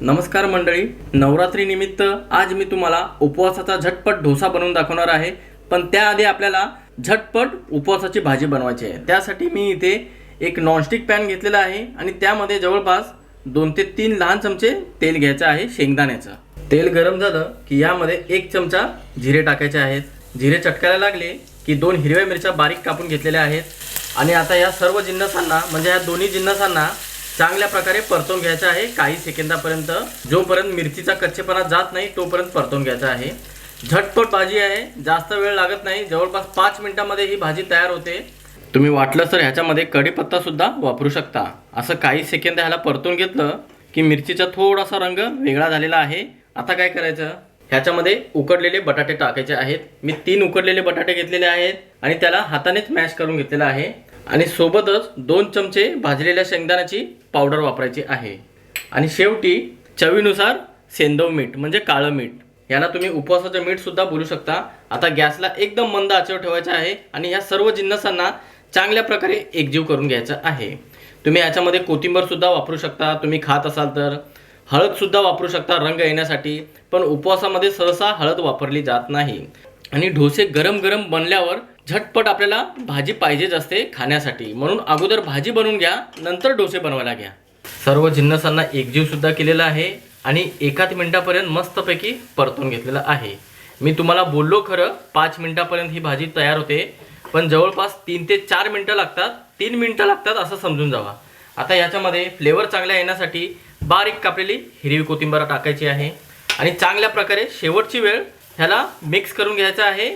नमस्कार मंडळी नवरात्रीनिमित्त आज मी तुम्हाला उपवासाचा झटपट डोसा बनवून दाखवणार आहे. पण त्याआधी आपल्याला झटपट उपवासाची भाजी बनवायची आहे. त्यासाठी मी इथे एक नॉनस्टिक पॅन घेतलेला आहे आणि त्यामध्ये जवळपास दोन ते तीन लहान चमचे तेल घ्यायचं आहे शेंगदाण्याचं. तेल गरम झालं की यामध्ये एक चमचा जिरे टाकायचे आहेत. जिरे चटकायला लागले की दोन हिरव्या मिरच्या बारीक कापून घेतलेल्या आहेत. आणि आता या सर्व जिन्नसांना म्हणजे या दोन्ही जिन्नसांना चांगल्या प्रकारे परतून घ्यायचं आहे. काही सेकंदापर्यंत जोपर्यंत मिरचीचा कच्चेपणा जात नाही तोपर्यंत परतून घ्यायचा आहे. झटपट भाजी आहे जास्त वेळ लागत नाही. जवळपास पाच मिनिटामध्ये ही भाजी तयार होते. तुम्ही वाटलं तर ह्याच्यामध्ये कढीपत्ता सुद्धा वापरू शकता. असं काही सेकंद ह्याला परतून घेतलं की मिरचीचा थोडासा रंग वेगळा झालेला आहे. आता काय करायचं? ह्याच्यामध्ये उकडलेले बटाटे टाकायचे आहेत. मी तीन उकडलेले बटाटे घेतलेले आहेत आणि त्याला हातानेच मॅश करून घेतलेला आहे. आणि सोबतच दोन चमचे भाजलेल्या शेंगदाण्याची पावडर वापरायची आहे. आणि शेवटी चवीनुसार सेंदव मीठ म्हणजे काळं मीठ. यांना तुम्ही उपवासाचं मीठसुद्धा बोलू शकता. आता गॅसला एकदम मंद आचेवर ठेवायचं आहे आणि या सर्व जिन्नसांना चांगल्या प्रकारे एकजीव करून घ्यायचं आहे. तुम्ही याच्यामध्ये कोथिंबरसुद्धा वापरू शकता. तुम्ही खात असाल तर हळदसुद्धा वापरू शकता रंग येण्यासाठी पण उपवासामध्ये सहसा हळद वापरली जात नाही. आणि डोसे गरम गरम बनल्यावर झटपट आपल्याला भाजी पाहिजेच असते खाण्यासाठी. म्हणून अगोदर भाजी बनवून घ्या नंतर डोसे बनवायला घ्या. सर्व जिन्नसांना एकजीवसुद्धा केलेला आहे आणि एकाच मिनटापर्यंत मस्तपैकी परतून घेतलेलं आहे. मी तुम्हाला बोललो खरं पाच मिनटापर्यंत ही भाजी तयार होते पण जवळपास तीन ते चार मिनटं लागतात तीन मिनटं लागतात असं समजून जावा. आता याच्यामध्ये फ्लेवर चांगला येण्यासाठी बारीक कापलेली हिरवी कोथिंबीर टाकायची आहे आणि चांगल्या प्रकारे शेवटची वेळ ह्याला मिक्स करून घ्यायचा आहे.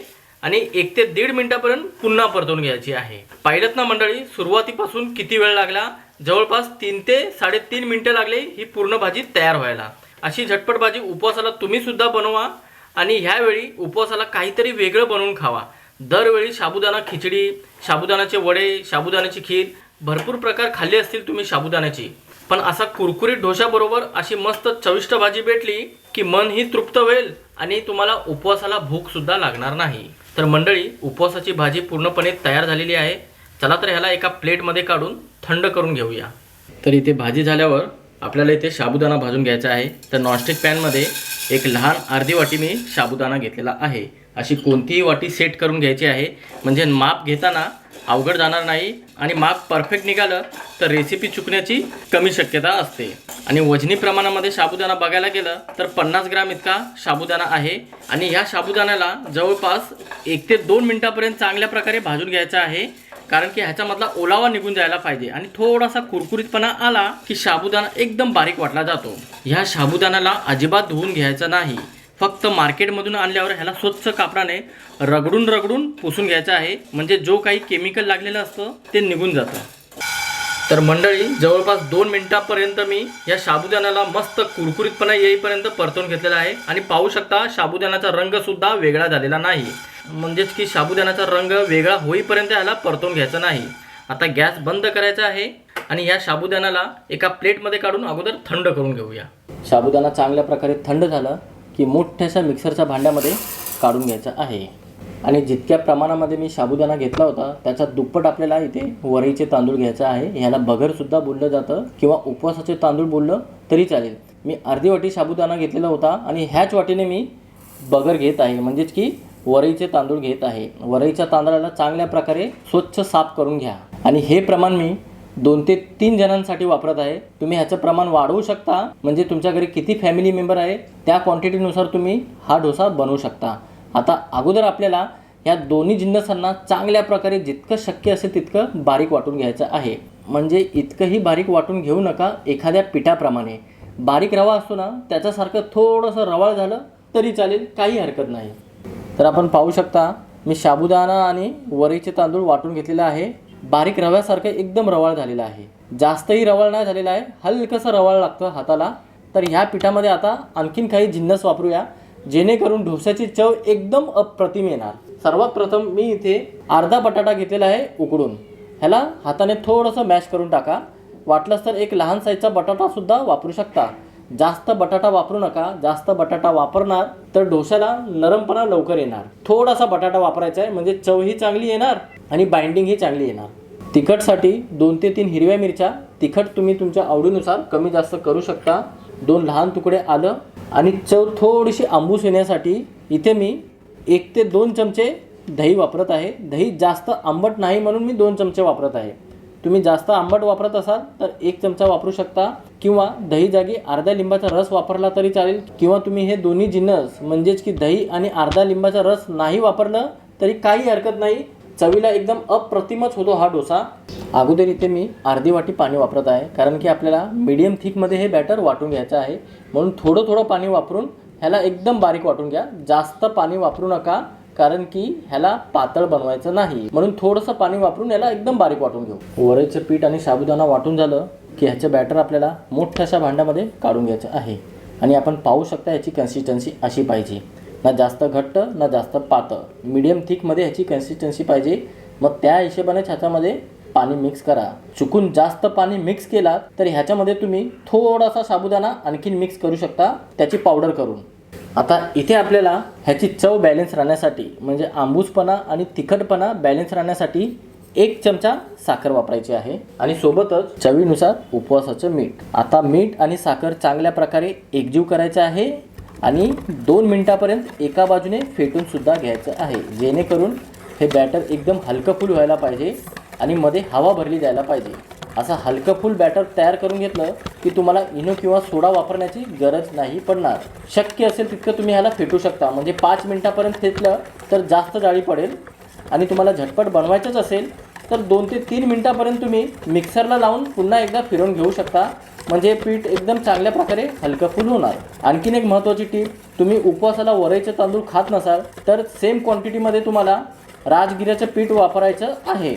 आणि एक ते दीड मिनिटापर्यंत पुन्हा परतून घ्यायची आहे. पाहिलं ना मंडळी सुरुवातीपासून किती वेळ लागला? जवळपास तीन ते साडेतीन मिनिटं लागले ही पूर्ण भाजी तयार व्हायला. अशी झटपट भाजी उपवासाला तुम्हीसुद्धा बनवा आणि ह्यावेळी उपवासाला काहीतरी वेगळं बनवून खावा. दरवेळी साबुदाणा खिचडी साबुदाण्याचे वडे साबुदाण्याची खीर भरपूर प्रकार खाल्ले असतील तुम्ही साबुदाण्याची पण असा कुरकुरीत ढोशाबरोबर अशी मस्त चविष्ट भाजी भेटली की मनही तृप्त होईल आणि तुम्हाला उपवासाला भूकसुद्धा लागणार नाही. तर मंडळी उपवासाची भाजी पूर्णपणे तयार झालेली आहे. चला तर ह्याला एका प्लेटमध्ये काढून थंड करून घेऊया. तर इथे भाजी झाल्यावर आपल्याला इथे साबुदाणा भाजून घ्यायचा आहे. तर नॉनस्टिक पॅनमध्ये एक लहान अर्धी वाटी मी साबुदाणा घेतलेला आहे. अशी कोणतीही वाटी सेट करून घ्यायची आहे. म्हणजे माप घेताना अवघड जाणार नाही आणि माप परफेक्ट निघालं तर रेसिपी चुकण्याची कमी शक्यता असते. आणि वजनी प्रमाणामध्ये साबुदाणा बघायला गेलं तर पन्नास ग्राम इतका साबुदाणा आहे. आणि ह्या साबुदाण्याला जवळपास एक ते दोन मिनटापर्यंत चांगल्या प्रकारे भाजून घ्यायचं आहे. कारण की ह्याच्यामधला ओलावा निघून जायला पाहिजे. आणि थोडासा कुरकुरीतपणा आला की साबुदाणा एकदम बारीक वाटला जातो. ह्या साबुदाण्याला अजिबात धुवून घ्यायचा नाही. फक्त मार्केटमधून आणल्यावर ह्याला स्वच्छ कापडाने रगडून रगडून पुसून घ्यायचं आहे. म्हणजे जो काही केमिकल लागलेलं असतं ते निघून जातं. तर मंडळी जवळपास दोन मिनटापर्यंत मी या साबुदाण्याला मस्त कुरकुरीतपणा येईपर्यंत परतून घेतलेला आहे. आणि पाहू शकता साबुदाण्याचा रंगसुद्धा वेगळा झालेला नाही. म्हणजेच की साबुदाण्याचा रंग वेगळा होईपर्यंत ह्याला परतून घ्यायचा नाही. आता गॅस बंद करायचा आहे आणि या साबुदाण्याला एका प्लेटमध्ये काढून अगोदर थंड करून घेऊया. साबुदाणा चांगल्या प्रकारे थंड झालं की मोठ्याशा मिक्सरच्या भांड्यामध्ये काढून घ्यायचं आहे. आणि जितक्या प्रमाणामध्ये मी साबुदाणा घेतला होता त्याचा दुप्पट आपल्याला इथे वरईचे तांदूळ घ्यायचा आहे. ह्याला बगरसुद्धा बोललं जातं किंवा उपवासाचे तांदूळ बोललं तरी चालेल. मी अर्धी वाटी साबुदाणा घेतलेला होता आणि ह्याच वाटीने मी बगर घेत आहे. म्हणजेच की वरईचे तांदूळ घेत आहे. वरईच्या तांदळाला चांगल्या प्रकारे स्वच्छ साफ करून घ्या. आणि हे प्रमाण मी दोन ते तीन जणांसाठी वापरत आहे. तुम्ही ह्याचं प्रमाण वाढवू शकता. म्हणजे तुमच्या घरी किती फॅमिली मेंबर आहे त्या क्वांटिटीनुसार तुम्ही हा डोसा बनवू शकता. आता अगोदर आपल्याला या दोन्ही जिन्नसांना चांगल्या प्रकारे जितकं शक्य असेल तितकं बारीक वाटून घ्यायचं आहे. म्हणजे इतकंही बारीक वाटून घेऊ नका एखाद्या पिठाप्रमाणे. बारीक रवा असतो ना त्याच्यासारखं थोडंसं रवाळ झालं तरी चालेल काही हरकत नाही. तर आपण पाहू शकता मी साबुदाणा आणि वरीचे तांदूळ वाटून घेतलेला आहे. बारीक रव्यासारखं एकदम रवाळ झालेलं आहे. जास्तही रवाळ नाही झालेलं आहे. हलकंसं रवाळ लागतं हाताला. तर ह्या पिठामध्ये आता आणखीन काही जिन्नस वापरूया. जेणेकरून डोस्याची चव एकदम अप्रतिम येणार. सर्वात प्रथम मी इथे अर्धा बटाटा घेतलेला आहे उकडून. ह्याला हाताने थोडंसं मॅश करून टाका. वाटलंच तर एक लहान साईजचा बटाटासुद्धा वापरू शकता. जास्त बटाटा वापरू नका जास्त बटाटा वापरणार तर डोश्याला नरमपणा लवकर येणार. थोडासा बटाटा वापरायचा आहे म्हणजे चवही चांगली येणार आणि बाइंडिंगही चांगली येणार. तिखटसाठी दोन ते तीन हिरव्या मिरच्या तिखट तुम्ही तुमच्या आवडीनुसार कमी जास्त करू शकता. दोन लहान तुकडे आलं आणि चव थोडीशी आंबूस येण्यासाठी इथे मी एक ते दोन चमचे दही वापरत आहे. दही जास्त आंबट नाही म्हणून मी दोन चमचे वापरत आहे. तुम्ही जास्त आंबट वापरत असाल तर एक चमचा वापरू शकता. किंवा दही जागी अर्धा लिंबाचा रस वापरला तरी चालेल. किंवा तुम्ही हे दोन्ही जिन्नस म्हणजेच की दही आणि अर्धा लिंबाचा रस नाही वापरलं तरी काही हरकत नाही. चवीला एकदम अप्रतिमच होतो हा डोसा. अगोदर इथे मी अर्धी वाटी पाणी वापरत आहे. कारण की आपल्याला मीडियम थिकमध्ये हे बॅटर वाटून घ्यायचं आहे. म्हणून थोडं थोडं पाणी वापरून ह्याला एकदम बारीक वाटून घ्या. जास्त पाणी वापरू नका. कारण की ह्याला पातळ बनवायचं नाही. म्हणून थोडंसं पाणी वापरून याला एकदम बारीक वाटून घेऊ. वरेचं पीठ आणि साबुदाणा वाटून झालं की ह्याचं बॅटर आपल्याला मोठ्याशा भांड्यामध्ये काढून घ्यायचं आहे. आणि आपण पाहू शकता ह्याची कन्सिस्टन्सी अशी पाहिजे. ना जास्त घट्ट ना जास्त पातळ. मीडियम थिकमध्ये ह्याची कन्सिस्टन्सी पाहिजे. मग त्या हिशोबाने ह्याच्यामध्ये पाणी मिक्स करा. चुकून जास्त पाणी मिक्स केला तर ह्याच्यामध्ये तुम्ही थोडासा साबुदाणा आणखीन मिक्स करू शकता. त्याची पावडर करून. आता इथे आपल्याला ह्याची चव बॅलन्स राहण्यासाठी म्हणजे आंबूसपणा आणि तिखटपणा बॅलन्स राहण्यासाठी एक चमचा साखर वापरायची आहे. आणि सोबतच चवीनुसार उपवासाचं मीठ. आता मीठ आणि साखर चांगल्या प्रकारे एकजीव करायचं आहे आणि दोन मिनटापर्यंत एका बाजूने फेटून सुद्धा घ्यायचं आहे. जेणेकरून हे बॅटर एकदम हलकं फुल व्हायला पाहिजे आणि मध्ये हवा भरली जायला पाहिजे. असं हलकं फुल बॅटर तयार करून घेतलं की तुम्हाला इनो किंवा सोडा वापरण्याची गरज नाही पडणार. शक्य असेल तितकं तुम्ही ह्याला फेटू शकता. म्हणजे पाच मिनटापर्यंत फेटलं तर जास्त जाळी पडेल आणि तुम्हाला झटपट बनवायचंच असेल तर दोन ते तीन मिनटापर्यंत तुम्ही मिक्सरला लावून पुन्हा एकदा फिरवून घेऊ शकता. म्हणजे पीठ एकदम चांगल्या प्रकारे हलकं फुल होणार. आणखीन एक महत्त्वाची टीप तुम्ही उपवासाला वरईचे तांदूळ खात नसाल तर सेम क्वांटिटीमध्ये तुम्हाला राजगिऱ्याचं पीठ वापरायचं आहे.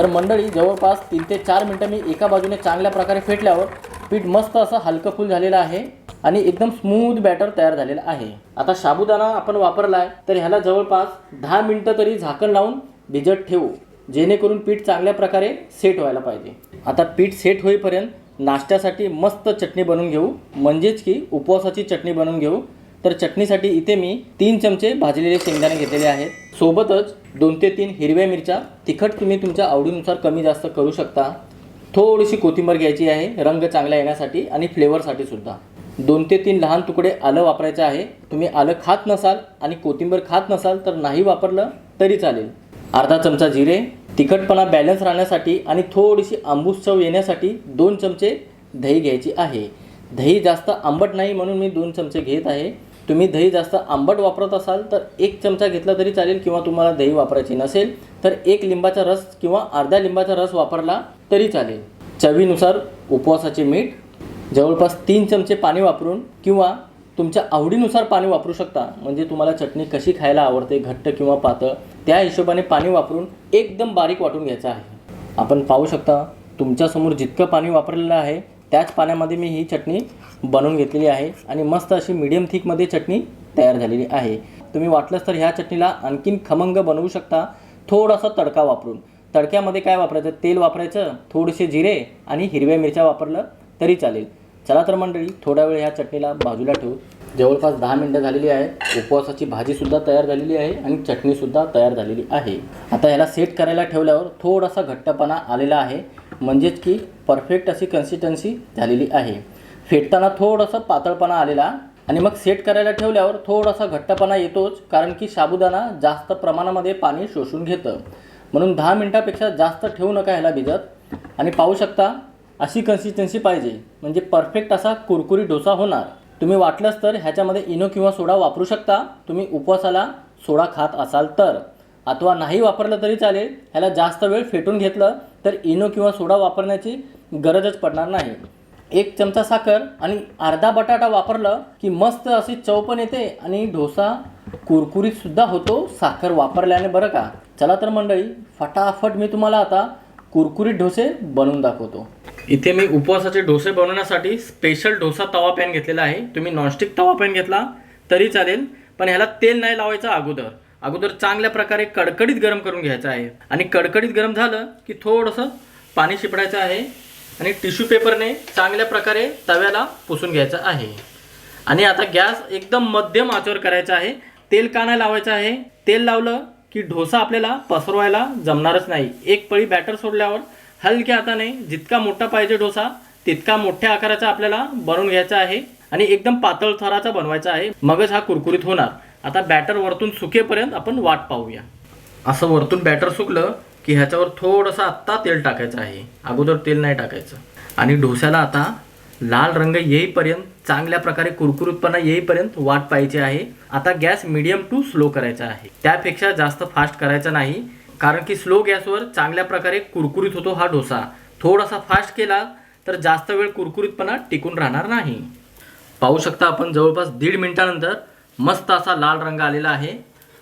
तर मंडळी जवळपास तीन ते चार मिनटं मी एका बाजूने चांगल्या प्रकारे फेटल्यावर पीठ मस्त असं हलकं फुल झालेलं आहे आणि एकदम स्मूथ बॅटर तयार झालेलं आहे. आता साबुदाणा आपण वापरला आहे तर ह्याला जवळपास दहा मिनटं तरी झाकण लावून भिजत ठेवू जेणेकरून पीठ चांगल्या प्रकारे सेट व्हायला पाहिजे. आता पीठ सेट होईपर्यंत नाश्त्यासाठी मस्त चटणी बनवून घेऊ म्हणजेच की उपवासाची चटणी बनवून घेऊ. तर चटणीसाठी इथे मी तीन चमचे भाजलेले शेंगदाणे घेतलेले आहेत. सोबतच दोन ते तीन हिरव्या मिरच्या. तिखट तुम्ही तुमच्या आवडीनुसार कमी जास्त करू शकता. थोडीशी कोथिंबीर घ्यायची आहे रंग चांगला येण्यासाठी आणि फ्लेवरसाठी सुद्धा. दोन ते तीन लहान तुकडे आलं वापरायचं आहे. तुम्ही आलं खात नसाल आणि कोथिंबीर खात नसाल तर नाही वापरलं तरी चालेल. अर्धा चमचा जिरे. तिखटपणा बॅलन्स राहण्यासाठी आणि थोडीशी आंबूस चव येण्यासाठी दोन चमचे दही घ्यायची आहे. दही जास्त आंबट नाही म्हणून मी दोन चमचे घेत आहे. तुम्ही दही जास्त आंबट वापरत असाल तर एक चमचा घेतला तरी चालेल किंवा तुम्हाला दही वापरायची नसेल तर एक लिंबाचा रस किंवा अर्ध्या लिंबाचा रस वापरला तरी चालेल. चवीनुसार उपवासाचे मीठ जवळपास तीन चमचे पाणी वापरून किंवा तुमच्या आवडीनुसार पाणी वापरू शकता. म्हणजे तुम्हाला चटणी कशी खायला आवडते घट्ट किंवा पातळ त्या हिशोबाने पाणी वापरून एकदम बारीक वाटून घ्यायचं आहे. आपण पाहू शकता तुमच्यासमोर जितकं पाणी वापरलेलं आहे त्याच पाण्यामध्ये मी ही चटणी बनवून घेतलेली आहे आणि मस्त अशी मीडियम थिकमध्ये चटणी तयार झालेली आहे. तुम्ही वाटलंच तर ह्या चटणीला आणखीन खमंग बनवू शकता. थोडासा तडका वापरून. तडक्यामध्ये काय वापरायचं? तेल वापरायचं थोडेसे जिरे आणि हिरव्या मिरच्या वापरलं तरी चालेल. चला तर मंडळी थोडा वेळ ह्या चटणीला बाजूला ठेवू. जवळपास दहा मिनटं झालेली आहे. उपवासाची भाजीसुद्धा तयार झालेली आहे आणि चटणीसुद्धा तयार झालेली आहे. आता ह्याला सेट करायला ठेवल्यावर थोडासा घट्टपणा आलेला आहे. म्हणजेच की परफेक्ट अशी कन्सिस्टन्सी झालेली आहे. फेटताना थोडंसं पातळपणा आलेला आणि मग सेट करायला ठेवल्यावर थोडासा घट्टपणा येतोच कारण की साबुदाणा जास्त प्रमाणामध्ये पाणी शोषून घेतं. म्हणून दहा मिनटापेक्षा जास्त ठेवू नका ह्याला भिजत. आणि पाहू शकता अशी कन्सिस्टन्सी पाहिजे. म्हणजे परफेक्ट असा कुरकुरी डोसा होणार. तुम्ही वाटलंच तर ह्याच्यामध्ये इनो किंवा सोडा वापरू शकता. तुम्ही उपवासाला सोडा खात असाल तर. अथवा नाही वापरलं तरी चालेल. ह्याला जास्त वेळ फेटून घेतलं तर इनो किंवा सोडा वापरण्याची गरजच पडणार नाही. एक चमचा साखर आणि अर्धा बटाटा वापरलं की मस्त अशी चव पण येते आणि डोसा कुरकुरीतसुद्धा होतो साखर वापरल्याने बरं का. चला तर मंडळी फटाफट मी तुम्हाला आता कुरकुरीत डोसे बनवून दाखवतो. इथे मी उपवासाचे डोसे बनवण्यासाठी स्पेशल डोसा तवा पॅन घेतलेला आहे. तुम्ही नॉनस्टिक तवा पॅन घेतला तरी चालेल पण ह्याला तेल नाही लावायचं अगोदर. अगोदर चांगल्या प्रकारे कडकडीत गरम करून घ्यायचं आहे. आणि कडकडीत गरम झालं की थोडंसं पाणी शिपडायचं आहे आणि टिश्यू पेपरने चांगल्या प्रकारे तव्याला पुसून घ्यायचं आहे. आणि आता गॅस एकदम मध्यम आचवर करायचा आहे. तेल का नाही लावायचं आहे. तेल लावलं की डोसा आपल्याला पसरवायला जमणारच नाही. एक पळी बॅटर सोडल्यावर हलक्या हाताने जितका मोठा पाहिजे डोसा तितका मोठ्या आकाराचा आपल्याला बनवून घ्यायचा आहे. आणि एकदम पातळ थराचा बनवायचा आहे. मगच हा कुरकुरीत होणार. आता बॅटर वरतून सुकेपर्यंत आपण वाट पाहूया. असं वरतून बॅटर सुकलं की ह्याच्यावर थोडंसं आत्ता तेल टाकायचं आहे. अगोदर तेल नाही टाकायचं. आणि डोस्याला आता लाल रंग येईपर्यंत चांगल्या प्रकारे कुरकुरीतपणा येईपर्यंत वाट पाहायची आहे. आता गॅस मिडियम टू स्लो करायचा आहे. त्यापेक्षा जास्त फास्ट करायचा नाही. कारण की स्लो गॅसवर चांगल्या प्रकारे कुरकुरीत होतो हा डोसा. थोडासा फास्ट केला तर जास्त वेळ कुरकुरीतपणा टिकून राहणार नाही. पाहू शकता आपण जवळपास दीड मिनिटानंतर मस्त असा लाल रंग आलेला आहे.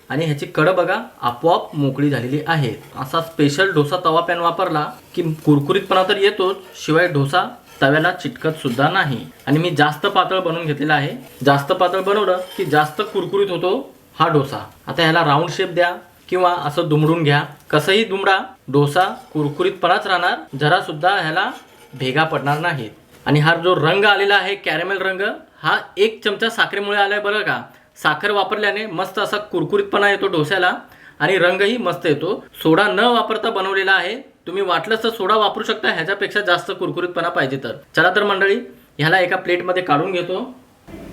आणि ह्याची कडं बघा आपोआप मोकळी झालेली आहे असा स्पेशल डोसा तवा पॅन वापरला की कुरकुरीतपणा तर येतोच शिवाय डोसा तव्याला चिटकत सुद्धा नाही. आणि मी जास्त पातळ बनवून घेतलेला आहे. जास्त पातळ बनवलं की जास्त कुरकुरीत होतो हा डोसा. आता ह्याला राऊंड शेप द्या किंवा असं दुमडून घ्या. कसंही दुमडा डोसा कुरकुरीतपणाच राहणार जरा सुद्धा ह्याला भेगा पडणार नाहीत. आणि हा जो रंग आलेला आहे कॅरेमेल रंग हा एक चमचा साखरेमुळे आलाय बरं का. साखर वापरल्याने मस्त असा कुरकुरीतपणा येतो डोश्याला आणि रंगही मस्त येतो. सोडा न वापरता बनवलेला आहे. तुम्ही वाटलंच तर सोडा वापरू शकता ह्याच्यापेक्षा जास्त कुरकुरीतपणा पाहिजे तर. चला तर मंडळी ह्याला एका प्लेटमध्ये काढून घेतो.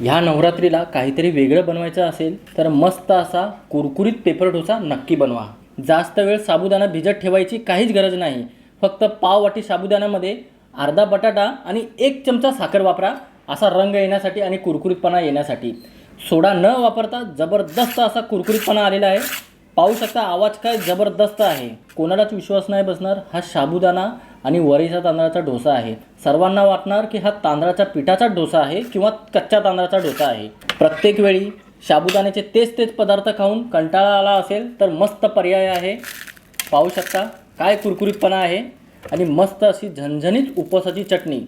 ह्या नवरात्रीला काहीतरी वेगळं बनवायचं असेल तर मस्त असा कुरकुरीत पेपर डोसा नक्की बनवा. जास्त वेळ साबुदाणा भिजत ठेवायची काहीच गरज नाही. फक्त पाव वाटी साबुदाण्यामध्ये अर्धा बटाटा आणि एक चमचा साखर वापरा. असा रंग येण्यासाठी आणि कुरकुरीतपणा येण्यासाठी. सोडा न वापरता जबरदस्त असा कुरकुरीतपणा आलेला आहे. पाहू शकता आवाज काय जबरदस्त आहे. कोणालाच विश्वास नाही बसणार. हा साबुदाणा आणि वरीचा तांदळाचा डोसा आहे. सर्वांना वाटणार की हा तांदळाच्या पिठाचा डोसा आहे किंवा कच्च्या तांदळाचा डोसा आहे. प्रत्येक वेळी साबुदाण्याचे तेच तेच पदार्थ खाऊन कंटाळा आला असेल तर मस्त पर्याय आहे. पाहू शकता काय कुरकुरीतपणा आहे. आणि मस्त अशी झणझणीत उपवासाची चटणी.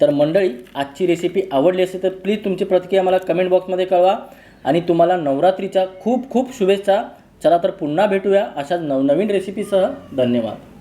तर मंडळी आजची रेसिपी आवडली असेल तर प्लीज तुमची प्रतिक्रिया मला कमेंट बॉक्समध्ये कळवा. आणि तुम्हाला नवरात्रीच्या खूप खूप शुभेच्छा. चला तर पुन्हा भेटूया अशाच नवनवीन रेसिपीसह धन्यवाद.